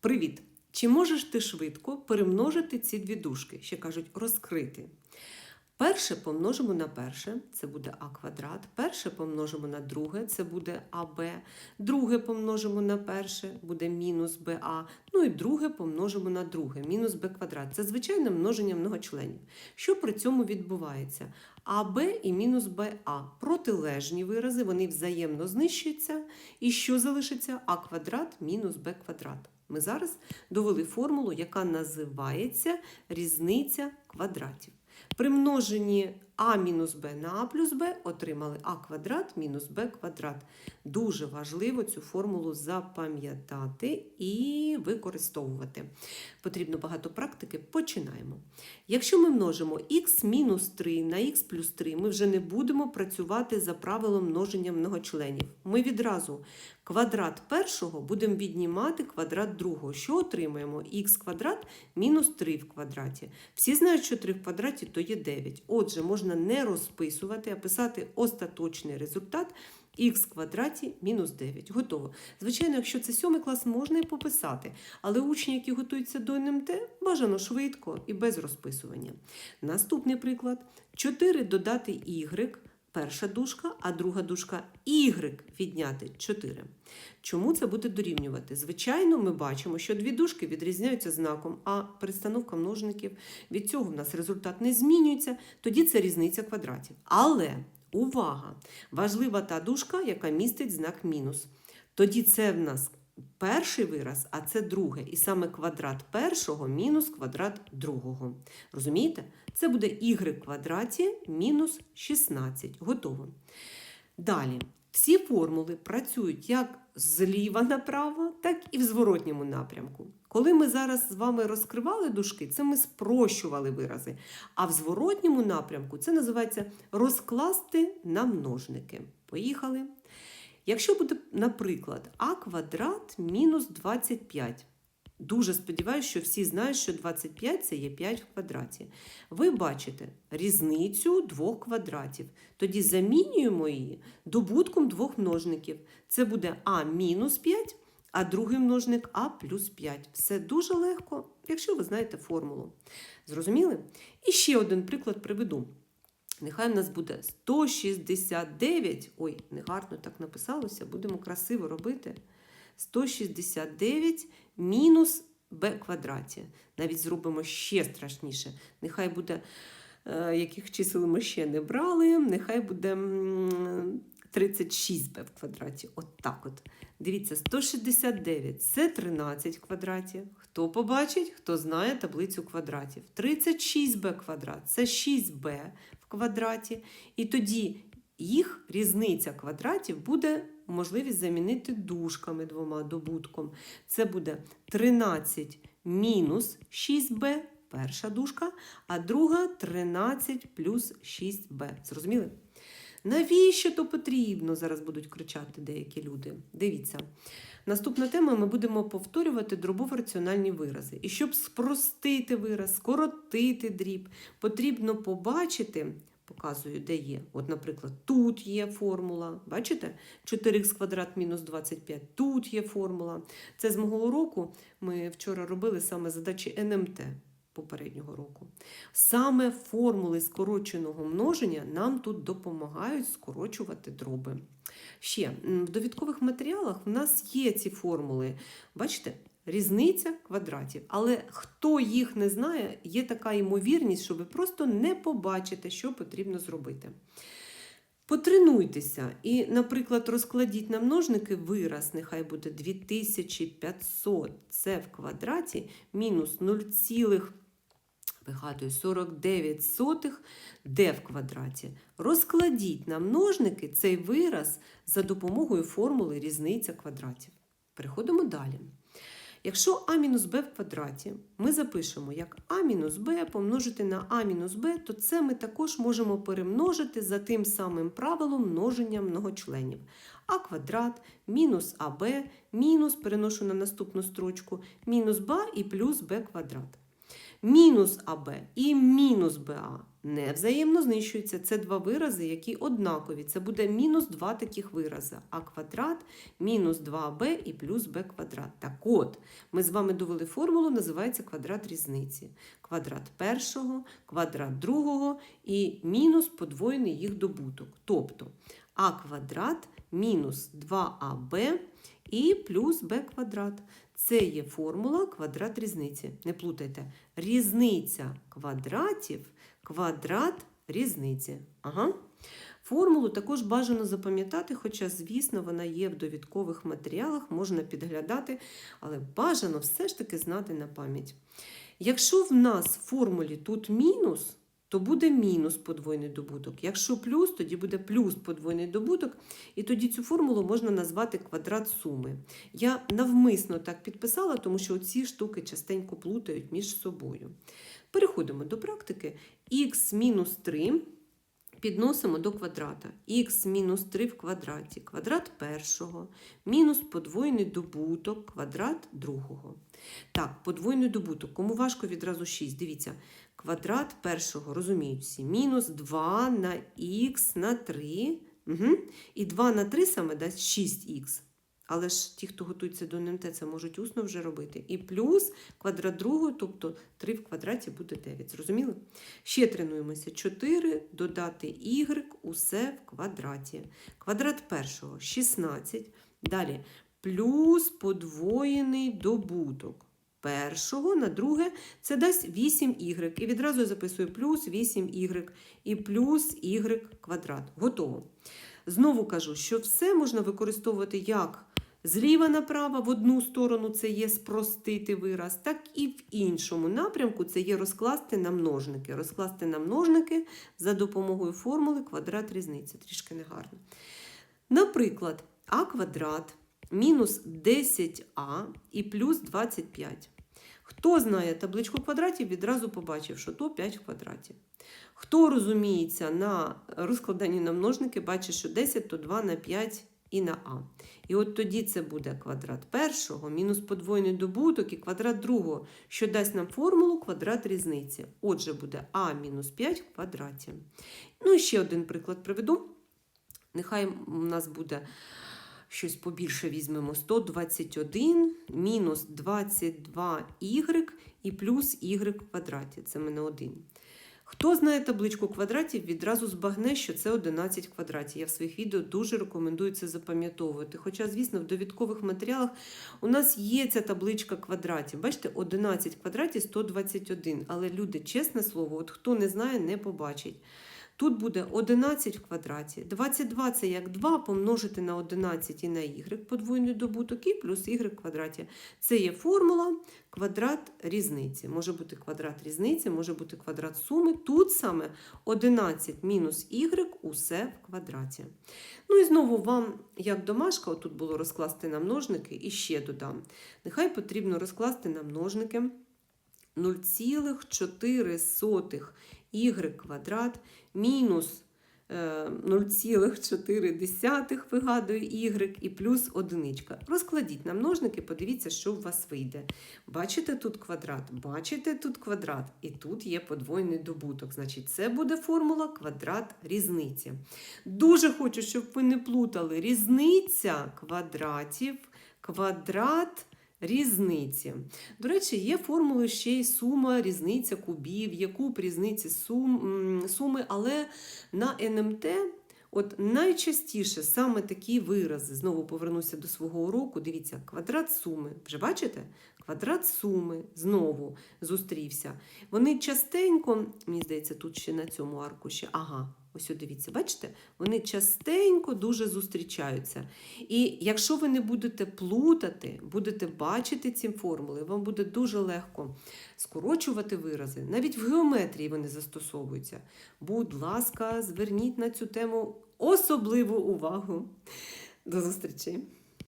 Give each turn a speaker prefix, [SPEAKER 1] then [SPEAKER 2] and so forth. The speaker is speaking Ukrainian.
[SPEAKER 1] Привіт! Чи можеш ти швидко перемножити ці дві дужки? Ще кажуть розкрити. Перше помножимо на перше, це буде а квадрат. Перше помножимо на друге, це буде АБ. Друге помножимо на перше, буде мінус БА. Ну і друге помножимо на друге, мінус Б квадрат. Це звичайне множення многочленів. Що при цьому відбувається? АБ і мінус БА. Протилежні вирази, вони взаємно знищуються. І що залишиться? А квадрат мінус Б квадрат. Ми зараз довели формулу, яка називається різниця квадратів. При множенні а мінус b на а плюс b отримали а квадрат мінус b квадрат. Дуже важливо цю формулу запам'ятати і використовувати. Потрібно багато практики. Починаємо. Якщо ми множимо х мінус 3 на х плюс 3, ми вже не будемо працювати за правилом множення многочленів. Ми відразу квадрат першого будемо віднімати квадрат другого. Що отримаємо? х квадрат мінус 3 в квадраті. Всі знають, що 3 в квадраті то є 9. Отже, можна не розписувати, а писати остаточний результат х квадраті мінус 9. Готово. Звичайно, якщо це 7 клас, можна і пописати. Але учні, які готуються до НМТ, бажано швидко і без розписування. Наступний приклад: 4 додати y. Перша дужка, а друга дужка y відняти 4. Чому це буде дорівнювати? Звичайно, ми бачимо, що дві дужки відрізняються знаком, а перестановка множників від цього в нас результат не змінюється, тоді це різниця квадратів. Але увага! Важлива та дужка, яка містить знак мінус. Тоді це в нас перший вираз, а це друге. І саме квадрат першого мінус квадрат другого. Розумієте? Це буде y квадраті мінус 16. Готово. Далі. Всі формули працюють як зліва направо, так і в зворотньому напрямку. Коли ми зараз з вами розкривали дужки, це ми спрощували вирази. А в зворотньому напрямку це називається розкласти на множники. Поїхали. Якщо буде, наприклад, а квадрат мінус 25. Дуже сподіваюся, що всі знають, що 25 це є 5 в квадраті. Ви бачите різницю двох квадратів. Тоді замінюємо її добутком двох множників. Це буде а мінус 5, а другий множник а плюс 5. Все дуже легко, якщо ви знаєте формулу. Зрозуміли? І ще один приклад приведу. Нехай в нас буде 169. Ой, негарно так написалося, будемо красиво робити. 169 мінус b квадраті. Навіть зробимо ще страшніше. Нехай буде, е, яких чисел ми ще не брали, нехай буде 36b в квадраті. От так от. Дивіться, 169 це 13 в квадраті. Хто побачить, хто знає таблицю квадратів. 36b квадрат це 6b в квадраті. І тоді їх різниця квадратів буде можливість замінити дужками двома добутком. Це буде 13 мінус 6b, перша дужка, а друга 13 плюс 6b. Зрозуміли? Навіщо то потрібно? Зараз будуть кричати деякі люди. Дивіться. Наступна тема ми будемо повторювати дробово-раціональні вирази. І щоб спростити вираз, скоротити дріб, потрібно побачити, показую, де є. От, наприклад, тут є формула. Бачите? 4х квадрат мінус 25. Тут є формула. Це з мого уроку ми вчора робили саме задачі НМТ попереднього року. Саме формули скороченого множення нам тут допомагають скорочувати дроби. Ще в довідкових матеріалах в нас є ці формули. Бачите? Різниця квадратів. Але хто їх не знає, є така ймовірність, що ви просто не побачите, що потрібно зробити. Потренуйтеся і, наприклад, розкладіть на множники вираз, нехай буде 2500 це в квадраті мінус 0, вигадую, 49 сотих d в квадраті. Розкладіть на множники цей вираз за допомогою формули різниця квадратів. Переходимо далі. Якщо а мінус b в квадраті ми запишемо як а b помножити на а b, то це ми також можемо перемножити за тим самим правилом множення многочленів. а квадрат мінус аб мінус, переношу на наступну строчку, мінус b і плюс b квадрат. Мінус АБ і мінус БА не взаємно знищуються. Це два вирази, які однакові. Це буде мінус два таких вирази. А квадрат мінус 2АБ і плюс Б квадрат. Так от, ми з вами довели формулу, називається квадрат різниці. Квадрат першого, квадрат другого і мінус подвоєний їх добуток. Тобто а квадрат мінус 2АБ і плюс Б квадрат. Це є формула квадрат різниці. Не плутайте. Різниця квадратів, квадрат різниці. Ага. Формулу також бажано запам'ятати, хоча, звісно, вона є в довідкових матеріалах, можна підглядати, але бажано все ж таки знати на пам'ять. Якщо в нас в формулі тут мінус, то буде мінус подвойний добуток. Якщо плюс, тоді буде плюс подвойний добуток, і тоді цю формулу можна назвати квадрат суми. Я навмисно так підписала, тому що ці штуки частенько плутають між собою. Переходимо до практики. мінус 3 підносимо до квадрата. мінус 3 в квадраті, квадрат першого, мінус подвоєний добуток, квадрат другого. Так, подвоєний добуток. Кому важко відразу 6. Дивіться, квадрат першого, розуміють мінус 2 на х на 3. Угу. І 2 на 3 саме дасть 6х. Але ж ті, хто готується до НМТ, це можуть усно вже робити. І плюс квадрат другого, тобто 3 в квадраті буде 9. Зрозуміли? Ще тренуємося. 4 додати y усе в квадраті. Квадрат першого 16. Далі плюс подвоєний добуток. Першого на друге це дасть 8y. І відразу я записую плюс 8y і плюс y квадрат. Готово. Знову кажу, що все можна використовувати як зліва направо, в одну сторону це є спростити вираз, так і в іншому напрямку це є розкласти на множники. Розкласти на множники за допомогою формули квадрат різниці. Трішки негарно. Наприклад, а квадрат мінус 10а і плюс 25. Хто знає табличку квадратів, відразу побачив, що то 5 в квадраті. Хто розуміється на розкладанні на множники, бачить, що 10 то 2 на 5 і на а. І от тоді це буде квадрат першого, мінус подвоєний добуток і квадрат другого, що дасть нам формулу квадрат різниці. Отже, буде а мінус 5 в квадраті. Ну і ще один приклад приведу. Нехай у нас буде щось побільше візьмемо 121 мінус 22y і плюс y в квадраті. Це мене 1. Хто знає табличку квадратів, відразу збагне, що це 11 квадратів. Я в своїх відео дуже рекомендую це запам'ятовувати. Хоча, звісно, в довідкових матеріалах у нас є ця табличка квадратів. Бачите, 11 квадратів 121. Але люди, чесне слово, от хто не знає, не побачить. Тут буде 11 в квадраті. 22 це як 2 помножити на 11 і на y подвоєний добуток і плюс y в квадраті. Це є формула квадрат різниці. Може бути квадрат різниці, може бути квадрат суми. Тут саме 11 мінус y усе в квадраті. Ну і знову вам, як домашка, отут було розкласти на множники, і ще додам. Нехай потрібно розкласти на множники 0,4 y квадрат мінус е, 0,4 вигадую y і плюс одиничка. Розкладіть на множники, подивіться, що у вас вийде. Бачите тут квадрат, бачите тут квадрат, і тут є подвоєний добуток. Значить, це буде формула квадрат різниці. Дуже хочу, щоб ви не плутали різниця квадратів, квадрат різниці. До речі, є формули ще й сума, різниця кубів, є куб різниці сум, суми, але на НМТ. От найчастіше саме такі вирази, знову повернуся до свого уроку. Дивіться, квадрат суми. Вже бачите? Квадрат суми знову зустрівся. Вони частенько, мені здається, тут ще на цьому аркуші. Ага, ось дивіться, бачите? Вони частенько дуже зустрічаються. І якщо ви не будете плутати, будете бачити ці формули, вам буде дуже легко скорочувати вирази. Навіть в геометрії вони застосовуються. Будь ласка, зверніть на цю тему особливу увагу. До зустрічі!